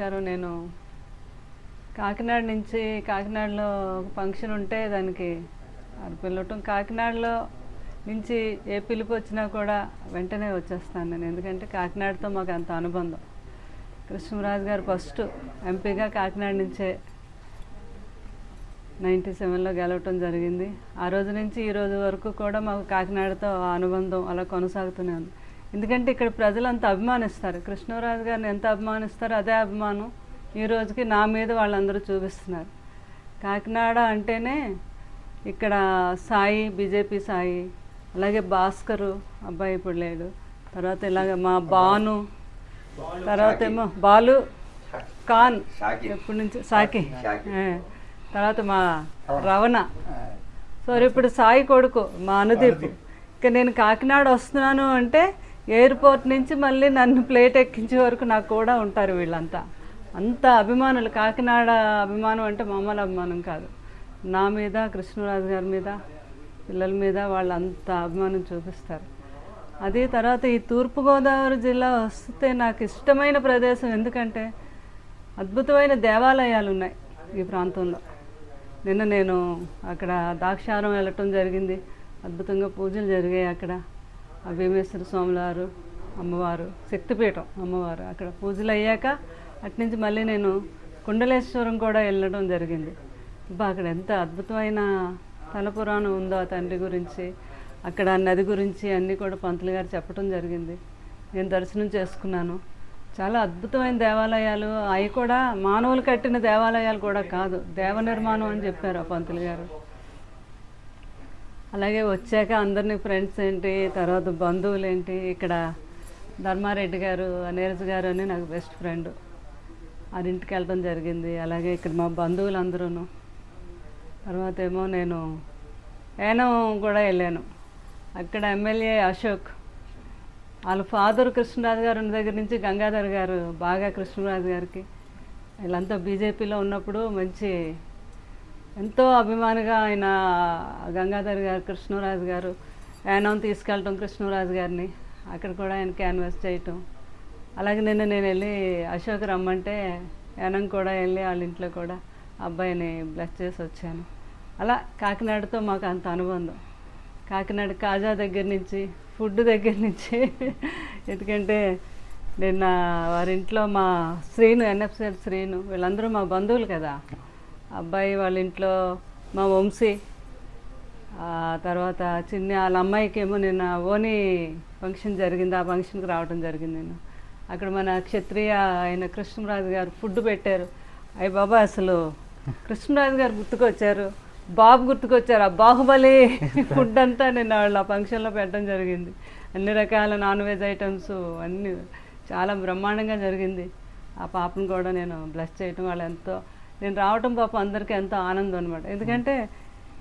గారు నేను కాకినాడ నుంచి కాకినాడలో ఒక ఫంక్షన్ ఉంటే దానికి అది పిలవటం కాకినాడలో నుంచి ఏ పిలుపు వచ్చినా కూడా వెంటనే వచ్చేస్తాను నేను. ఎందుకంటే కాకినాడతో మాకు అంత అనుబంధం. కృష్ణరాజు గారు ఫస్ట్ ఎంపీగా కాకినాడ నుంచే నైంటీ సెవెన్లో గెలవటం జరిగింది. ఆ రోజు నుంచి ఈ రోజు వరకు కూడా మాకు కాకినాడతో ఆ అనుబంధం అలా కొనసాగుతూనే ఉంది. ఎందుకంటే ఇక్కడ ప్రజలు అంత అభిమానిస్తారు. కృష్ణరాజు గారిని ఎంత అభిమానిస్తారో అదే అభిమానం ఈ రోజుకి నా మీద వాళ్ళందరూ చూపిస్తున్నారు. కాకినాడ అంటేనే ఇక్కడ సాయి బీజేపీ సాయి అలాగే భాస్కరు అబ్బాయి ఇప్పుడు లేడు. తర్వాత ఇలాగ మా బాను తర్వాత ఏమో బాలు ఖాన్. ఎప్పటి నుంచి? సాకి. తర్వాత మా రవణ. సో ఇప్పుడు సాయి కొడుకు మా అనుదీప్. ఇక నేను కాకినాడ వస్తున్నాను అంటే ఎయిర్పోర్ట్ నుంచి మళ్ళీ నన్ను ప్లేట్ ఎక్కించే వరకు నాకు కూడా ఉంటారు వీళ్ళంతా. అంత అభిమానులు కాకినాడ అభిమానం అంటే మామూలు అభిమానం కాదు. నా మీద కృష్ణరాజు గారి మీద పిల్లల మీద వాళ్ళు అంత అభిమానం చూపిస్తారు. అది తర్వాత ఈ తూర్పుగోదావరి జిల్లా వస్తే నాకు ఇష్టమైన ప్రదేశం ఎందుకంటే అద్భుతమైన దేవాలయాలు ఉన్నాయి ఈ ప్రాంతంలో. నిన్న నేను అక్కడ దాక్షారం వెళ్ళటం జరిగింది. అద్భుతంగా పూజలు జరిగాయి అక్కడ. భీమేశ్వర స్వామివారు అమ్మవారు శక్తిపీఠం అమ్మవారు అక్కడ పూజలు అయ్యాక అట్నుంచి మళ్ళీ నేను కుండలేశ్వరం కూడా వెళ్ళడం జరిగింది. అబ్బా అక్కడ ఎంత అద్భుతమైన తల పురాణం ఉందో ఆ తండ్రి గురించి అక్కడ నది గురించి అన్నీ కూడా పంతులు గారు చెప్పడం జరిగింది. నేను దర్శనం చేసుకున్నాను. చాలా అద్భుతమైన దేవాలయాలు. అవి కూడా మానవులు కట్టిన దేవాలయాలు కూడా కాదు దేవ నిర్మాణం అని చెప్పారు ఆ పంతులు గారు. అలాగే వచ్చాక అందరినీ ఫ్రెండ్స్ ఏంటి తర్వాత బంధువులు ఏంటి ఇక్కడ ధర్మారెడ్డి గారు నీరజ్ గారు అని నాకు బెస్ట్ ఫ్రెండ్ ఇంటికి వెళ్ళడం జరిగింది. అలాగే ఇక్కడ మా బంధువులు తర్వాత ఏమో నేను ఏనం కూడా వెళ్ళాను. అక్కడ ఎమ్మెల్యే అశోక్ వాళ్ళ ఫాదర్ కృష్ణరాజు గారు ఉన్న దగ్గర నుంచి గంగాధర్ గారు బాగా కృష్ణరాజు గారికి. వీళ్ళంతా బీజేపీలో ఉన్నప్పుడు మంచి ఎంతో అభిమానిగా ఆయన గంగాధర్ గారు కృష్ణరాజు గారు యానం తీసుకెళ్ళటం కృష్ణరాజు గారిని. అక్కడ కూడా ఆయన క్యాన్వాస్ చేయటం. అలాగే నిన్న నేను వెళ్ళి అశోక్ రమ్మంటే యానం కూడా వెళ్ళి వాళ్ళ ఇంట్లో కూడా అబ్బాయిని బ్లెస్ చేసి వచ్చాను. అలా కాకినాడతో మాకు అంత అనుబంధం. కాకినాడ కాజా దగ్గర నుంచి ఫుడ్ దగ్గర నుంచి ఎందుకంటే నిన్న వారింట్లో మా శ్రీను ఎన్ఎఫ్సిఎల్ శ్రీను వీళ్ళందరూ మా బంధువులు కదా. అబ్బాయి వాళ్ళ ఇంట్లో మా వంశీ ఆ తర్వాత చిన్న వాళ్ళ అమ్మాయికి ఏమో నిన్న ఓని ఫంక్షన్ జరిగింది ఆ ఫంక్షన్కి రావడం జరిగింది నేను అక్కడ మన క్షత్రియ ఆయన కృష్ణరాజు గారు ఫుడ్ పెట్టారు. అయ్యి బాబా అసలు కృష్ణరాజు గారు గుర్తుకొచ్చారు. బాబు గుర్తుకొచ్చారు. ఆ బాహుబలి ఫుడ్ అంతా నేను వాళ్ళ ఫంక్షన్లో పెట్టడం జరిగింది. అన్ని రకాల నాన్ వెజ్ ఐటమ్స్ అన్నీ చాలా బ్రహ్మాండంగా జరిగింది. ఆ పాపను కూడా నేను బ్లెస్ చేయటం వాళ్ళు ఎంతో నేను రావటం పాప అందరికీ ఎంతో ఆనందం అనమాట ఎందుకంటే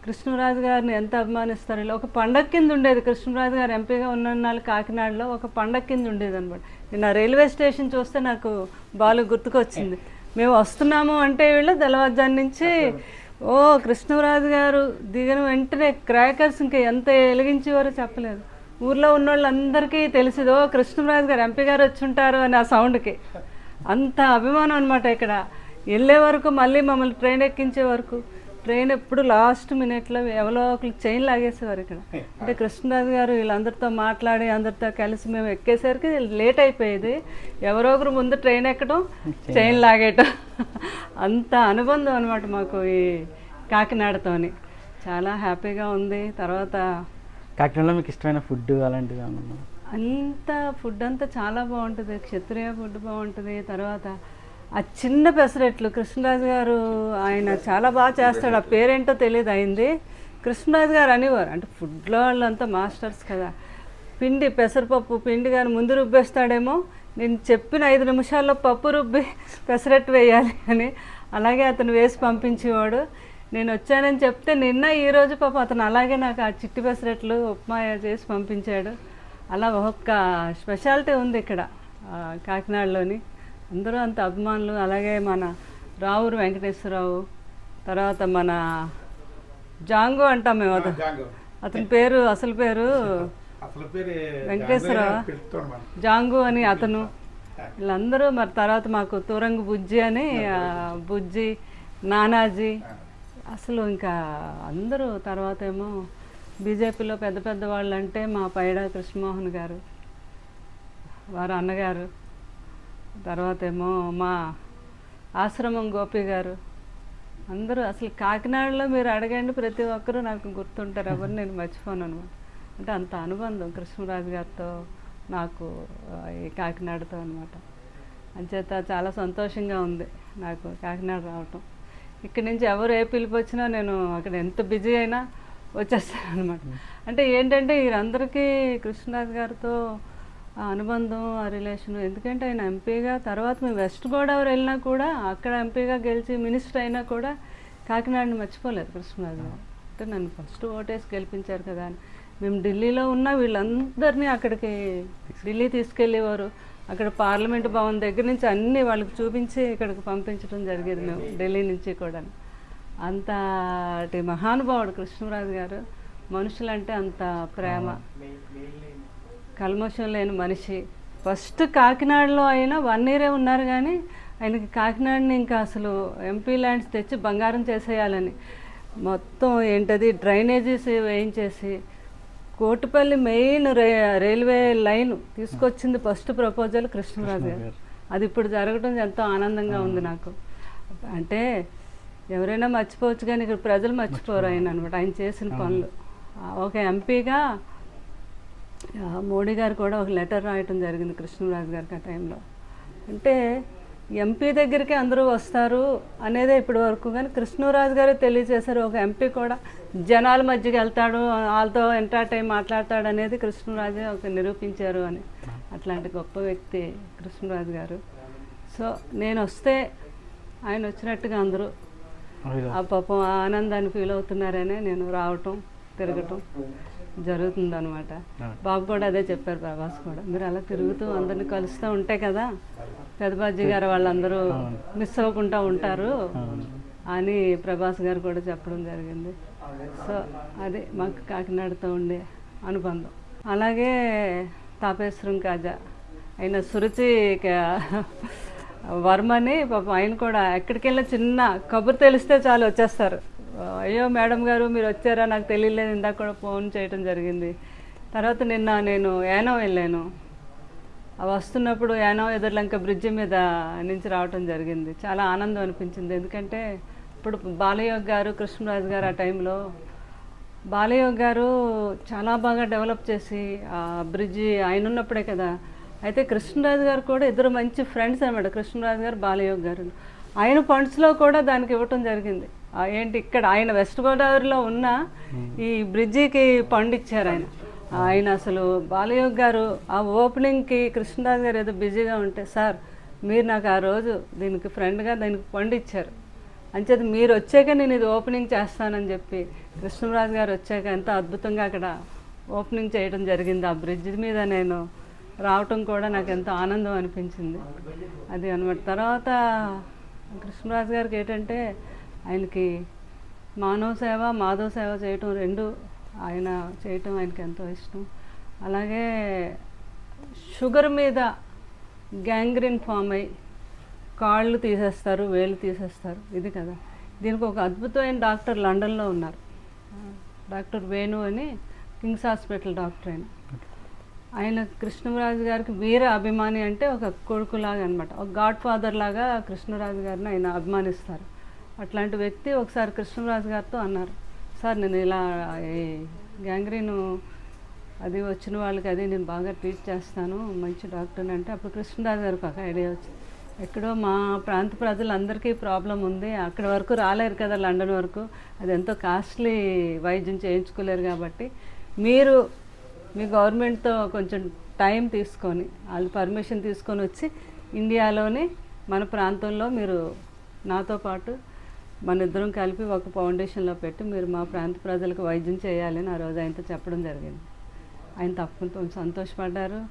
కృష్ణరాజు గారిని ఎంత అభిమానిస్తారు ఇలా ఒక పండగ కింద ఉండేది. కృష్ణరాజు గారు ఎంపీగా ఉన్న నాళ్ళు కాకినాడలో ఒక పండగ కింద ఉండేది అనమాట నేను ఆ రైల్వే స్టేషన్ చూస్తే నాకు బాలు గుర్తుకొచ్చింది. మేము వస్తున్నాము అంటే వీళ్ళు తెల్లవారుజాము నుంచి ఓ కృష్ణరాజు గారు దిగిన వెంటనే క్రాకర్స్ ఇంకా ఎంత వెలిగించేవారో చెప్పలేదు. ఊర్లో ఉన్న వాళ్ళందరికీ తెలిసింది ఓ కృష్ణరాజు గారు ఎంపీ గారు వచ్చి ఉంటారు అని ఆ సౌండ్కి అంత అభిమానం అనమాట ఇక్కడ. వెళ్ళే వరకు మళ్ళీ మమ్మల్ని ట్రైన్ ఎక్కించే వరకు. ట్రైన్ ఎప్పుడు లాస్ట్ మినిట్లో ఎవరో ఒకరు చైన్ లాగేసేవారు ఇక్కడ. అంటే కృష్ణరాజు గారు వీళ్ళందరితో మాట్లాడి అందరితో కలిసి మేము ఎక్కేసరికి లేట్ అయిపోయేది. ఎవరో ఒకరు ముందు ట్రైన్ ఎక్కడం చైన్ లాగేయటం. అంత అనుబంధం అనమాట మాకు ఈ కాకినాడతోని. చాలా హ్యాపీగా ఉంది. తర్వాత కాకినాడలో మీకు ఇష్టమైన ఫుడ్ అలాంటివి ఏమన్నా? అంత ఫుడ్ అంతా చాలా బాగుంటుంది. క్షత్రియ ఫుడ్ బాగుంటుంది. తర్వాత ఆ చిన్న పెసరట్లు. కృష్ణరాజు గారు ఆయన చాలా బాగా చేస్తాడు. ఆ పేరేంటో తెలియదు అయింది. కృష్ణరాజు గారు అనేవారు. అంటే ఫుడ్లో వాళ్ళంతా మాస్టర్స్ కదా. పిండి పెసరపప్పు పిండి కానీ ముందు రుబ్బేస్తాడేమో. నేను చెప్పిన ఐదు నిమిషాల్లో పప్పు రుబ్బి పెసరట్టు వేయాలి అని. అలాగే అతను వేసి పంపించేవాడు. నేను వచ్చానని చెప్తే నిన్న ఈరోజు పాప అతను అలాగే నాకు ఆ చిట్టి పెసరట్లు ఉప్మా చేసి పంపించాడు. అలా ఒక్క స్పెషాలిటీ ఉంది ఇక్కడ కాకినాడలోని. అందరూ అంత అభిమానులు. అలాగే మన రావురు వెంకటేశ్వరరావు తర్వాత మన జాంగో అంటాం మేము అతను. అతని పేరు అసలు పేరు? వెంకటేశ్వరరావు? జాంగు అని అతను. వీళ్ళందరూ మరి తర్వాత మాకు తురంగ్ బుజ్జి అని బుజ్జి. నానాజీ. అసలు ఇంకా అందరూ తర్వాత ఏమో బీజేపీలో పెద్ద పెద్ద వాళ్ళు అంటే మా పైడా కృష్ణమోహన్ గారు వారు అన్నగారు. తర్వాత ఏమో మా ఆశ్రమం గోపి గారు. అందరూ అసలు కాకినాడలో మీరు అడగండి ప్రతి ఒక్కరూ నాకు గుర్తుంటారు. ఎవరు నేను మర్చిపోను అనమాట. అంటే అంత అనుబంధం కృష్ణరాజు గారితో నాకు ఈ కాకినాడతో అనమాట. అంచేత చాలా సంతోషంగా ఉంది నాకు కాకినాడ రావటం. ఇక్కడి నుంచి ఎవరు ఏ పిలిపి వచ్చినా నేను అక్కడ ఎంత బిజీ అయినా వచ్చేస్తాను అనమాట. అంటే ఏంటంటే వీరందరికీ కృష్ణరాజు గారితో ఆ అనుబంధం ఆ రిలేషన్. ఎందుకంటే ఆయన ఎంపీగా తర్వాత మేము వెస్ట్ గోదావరి వెళ్ళినా కూడా అక్కడ ఎంపీగా గెలిచి మినిస్టర్ అయినా కూడా కాకినాడని మర్చిపోలేదు కృష్ణరాజు గారు అంటే నన్ను ఫస్ట్ ఓటేసి గెలిపించారు కదా అని. మేము ఢిల్లీలో ఉన్న వీళ్ళందరినీ అక్కడికి ఢిల్లీ తీసుకెళ్ళేవారు. అక్కడ పార్లమెంట్ భవన్ దగ్గర నుంచి అన్నీ వాళ్ళకి చూపించి ఇక్కడికి పంపించడం జరిగేది మేము ఢిల్లీ నుంచి కూడా. అంతటి మహానుభావుడు కృష్ణరాజు గారు. మనుషులంటే అంత ప్రేమ. కల్మషం లేని మనిషి. ఫస్ట్ కాకినాడలో అయినా వన్ ఇయరే ఉన్నారు కానీ ఆయనకి కాకినాడని ఇంకా అసలు ఎంపీ ల్యాండ్స్ తెచ్చి బంగారం చేసేయాలని. మొత్తం ఏంటది డ్రైనేజీస్ వేయించేసి కోటిపల్లి మెయిన్ రే రైల్వే లైన్ తీసుకొచ్చింది ఫస్ట్ ప్రపోజల్ కృష్ణరాజు గారు. అది ఇప్పుడు జరగడం ఎంతో ఆనందంగా ఉంది నాకు. అంటే ఎవరైనా మర్చిపోవచ్చు కానీ ఇక్కడ ప్రజలు మర్చిపోరు ఆయన అనమాట ఆయన చేసిన పనులు. ఒక ఎంపీగా మోడీ గారు కూడా ఒక లెటర్ రాయటం జరిగింది కృష్ణరాజు గారికి ఆ టైంలో. అంటే ఎంపీ దగ్గరికి అందరూ వస్తారు అనేదే ఇప్పటి వరకు కానీ కృష్ణరాజు గారు తెలియజేశారు ఒక ఎంపీ కూడా జనాల మధ్యకి వెళ్తాడు వాళ్ళతో ఎంటర్టైన్ మాట్లాడతాడు అనేది కృష్ణరాజు ఒక నిరూపించారు అని. అట్లాంటి గొప్ప వ్యక్తి కృష్ణరాజు గారు. సో నేను వస్తే ఆయన వచ్చినట్టుగా అందరూ ఆ పాపం ఆనందాన్ని ఫీల్ అవుతున్నారనే నేను రావటం తిరగటం. జరుగుతుంది అనమాట బాబు కూడా అదే చెప్పారు ప్రభాస్ కూడా. మీరు అలా తిరుగుతూ అందరిని కలుస్తూ ఉంటే కదా పెదబాజీ గారు వాళ్ళందరూ మిస్ అవ్వకుండా ఉంటారు అని ప్రభాస్ గారు కూడా చెప్పడం జరిగింది. సో అది మాకు కాకినాడతో ఉండే అనుబంధం. అలాగే తాపేశ్వరం కాజా. ఆయన సురుచి క- వర్మని పాపం ఆయన కూడా ఎక్కడికి వెళ్ళిన చిన్న కబురు తెలిస్తే చాలు వచ్చేస్తారు. అయ్యో మేడం గారు మీరు వచ్చారా? నాకు తెలియలేదు. ఇందాక కూడా ఫోన్ చేయడం జరిగింది. తర్వాత నిన్న నేను యానో వెళ్ళాను. వస్తున్నప్పుడు యానో ఎదుర్లంక బ్రిడ్జి మీద నుంచి రావటం జరిగింది. చాలా ఆనందం అనిపించింది. ఎందుకంటే ఇప్పుడు బాలయ్య గారు కృష్ణరాజు గారు ఆ టైంలో బాలయ్య గారు చాలా బాగా డెవలప్ చేసి ఆ బ్రిడ్జి ఆయన ఉన్నప్పుడే కదా. అయితే కృష్ణరాజు గారు కూడా ఇద్దరు మంచి ఫ్రెండ్స్ అనమాట కృష్ణరాజు గారు బాలయోగ్ గారు. ఆయన ఫండ్స్లో కూడా దానికి ఇవ్వటం జరిగింది. ఏంటి ఇక్కడ ఆయన వెస్ట్ గోదావరిలో ఉన్న ఈ బ్రిడ్జికి పండిచ్చారు ఆయన. ఆయన అసలు బాలయ్య గారు ఆ ఓపెనింగ్కి కృష్ణదాస్ గారు ఏదో బిజీగా ఉంటే సార్ మీరు నాకు ఆ రోజు దీనికి ఫ్రెండ్గా దానికి పండిచ్చారు. అంచేత మీరు వచ్చాక నేను ఇది ఓపెనింగ్ చేస్తానని చెప్పి కృష్ణరాజు గారు వచ్చాక ఎంతో అద్భుతంగా అక్కడ ఓపెనింగ్ చేయడం జరిగింది. ఆ బ్రిడ్జ్ మీద నేను రావటం కూడా నాకు ఎంతో ఆనందం అనిపించింది. అది అనమాట తర్వాత కృష్ణరాజు గారికి ఏంటంటే ఆయనకి మానవ సేవ మాధవ సేవ చేయటం రెండు ఆయన చేయటం ఆయనకి ఎంతో ఇష్టం. అలాగే షుగర్ మీద గ్యాంగ్రీన్ ఫామ్ అయ్యి కాళ్ళు తీసేస్తారు వేలు తీసేస్తారు. ఇది కదా. దీనికి ఒక అద్భుతమైన డాక్టర్ లండన్లో ఉన్నారు. డాక్టర్ వేణు అని కింగ్స్ హాస్పిటల్ డాక్టర్ ఆయన. ఆయన కృష్ణరాజు గారికి వీర అభిమాని అంటే ఒక కొడుకులాగా అనమాట ఒక గాడ్ ఫాదర్ లాగా కృష్ణరాజు గారిని ఆయన అభిమానిస్తారు. అట్లాంటి వ్యక్తి ఒకసారి కృష్ణరాజు గారితో అన్నారు సార్ నేను ఇలా ఈ గ్యాంగ్రీను అది వచ్చిన వాళ్ళకి అది నేను బాగా ట్రీట్ చేస్తాను మంచి డాక్టర్ని అంటే అప్పుడు కృష్ణరాజు గారికి ఒక ఐడియా వచ్చింది. ఎక్కడో మా ప్రాంత ప్రజలందరికీ ప్రాబ్లం ఉంది అక్కడి వరకు రాలేరు కదా లండన్ వరకు అది ఎంతో కాస్ట్లీ వైద్యం చేయించుకోలేరు కాబట్టి మీరు మీ గవర్నమెంట్తో కొంచెం టైం తీసుకొని వాళ్ళు పర్మిషన్ తీసుకొని వచ్చి ఇండియాలోనే మన ప్రాంతంలో మీరు నాతో పాటు మన ఇద్దరం కలిపి ఒక ఫౌండేషన్లో పెట్టి మీరు మా ప్రాంత ప్రజలకు వైద్యం చేయాలని ఆ రోజు ఆయనతో చెప్పడం జరిగింది. ఆయన తప్పకుండా సంతోషపడ్డారు.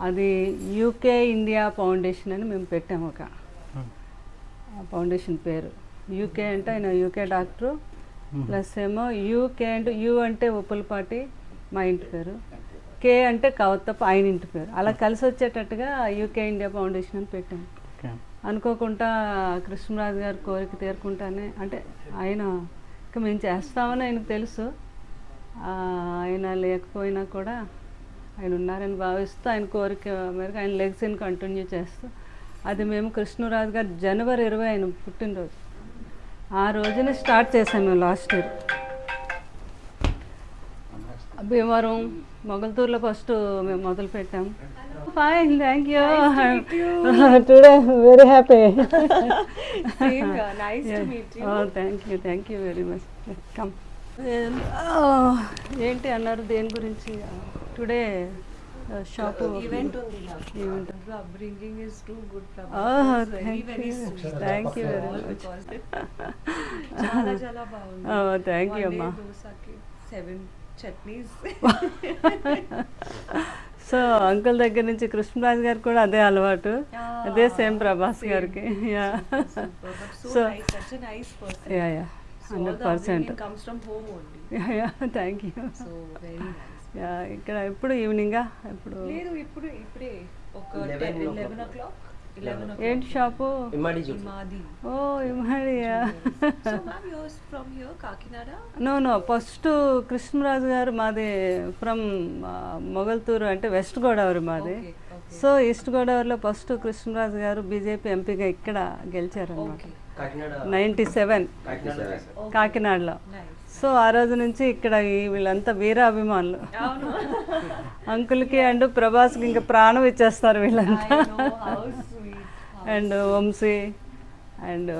అది యూకే ఇండియా ఫౌండేషన్ అని మేము పెట్టాము ఒక ఆ ఫౌండేషన్ పేరు. యూకే అంటే ఆయన యూకే డాక్టరు. ప్లస్ ఏమో యూకే అంటే యూ అంటే ఉప్పులపాటి మా ఇంటి పేరు. కే అంటే కవత్తప్ప ఆయన ఇంటి పేరు. అలా కలిసి వచ్చేటట్టుగా యూకే ఇండియా ఫౌండేషన్ అని పెట్టాను ఓకే అనుకోకుండా కృష్ణరాజు గారి కోరిక తీరకుండానే అంటే ఆయన ఇక మేము చేస్తామని ఆయనకు తెలుసు. ఆయన లేకపోయినా కూడా ఆయన ఉన్నారని భావిస్తూ ఆయన కోరిక మేరకు ఆయన లెగ్సీని కంటిన్యూ చేస్తూ అది మేము కృష్ణరాజు గారు జనవరి ఇరవై ఆయన పుట్టినరోజు. ఆ రోజున స్టార్ట్ చేసాం మేము లాస్ట్ ఇయర్. భీమవరం మొగల్తూరులో ఫస్ట్ మేము మొదలు పెట్టాం fine thank you today very happy Same here. Nice to meet you. Thank you thank you very much come ఏంటి అన్నారు దేని గురించి టుడే షాప్ Event ఉంది నాకు. Event The upbringing is too good. Oh, Prabha. It's very, thank very you. sweet. Thank you very All much. because చాలా చాలా బాగుంది Oh, thank you, One day అమ్మా. దోసకి సెవెన్ చట్నీస్ సో అంకుల్ దగ్గర నుంచి కృష్ణరాజు గారికి కూడా అదే అలవాటు. అదే సేమ్ ప్రభాస్ గారికి. Yeah. So yeah yeah. Hundred percent. Comes from home only yeah yeah. Thank you. So very nice yeah ఇక్కడ ఎప్పుడు ఈవినింగా ఎప్పుడు? లేదు ఇప్పుడు ఇప్పుడే. ఒక 11 o'clock. లెవెన్ ఓ క్లాక్ ఏంటి shop? Oh ఇమ్మడియా? So ma'am use from here Kakinada? No no first Krishnaraju garu మాది ఫ్రమ్ మొగల్తూరు అంటే వెస్ట్ గోదావరి మాది. సో ఈస్ట్ గోదావరిలో ఫస్ట్ కృష్ణరాజు గారు బీజేపీ ఎంపీగా ఇక్కడ గెలిచారనమాట నైంటీ సెవెన్ కాకినాడ కాకినాడలో. సో ఆ రోజు నుంచి ఇక్కడ వీళ్ళంతా వీర అభిమానులు అవును. అంకుల్కి అండ్ ప్రభాస్కి ఇంకా ప్రాణం ఇచ్చేస్తారు వీళ్ళంతా. And Vamsi and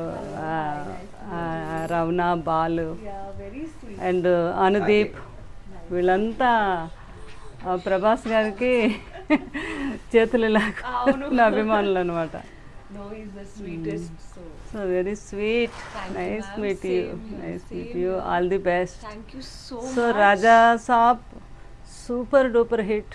Ravana Balu. And Anudeep వీళ్ళంతా ప్రభాస్ గారికి చేతులు. లాగా అభిమానులు అనమాట so very sweet nice. Meet you nice meet you. All the best so. Raja Saab super duper hit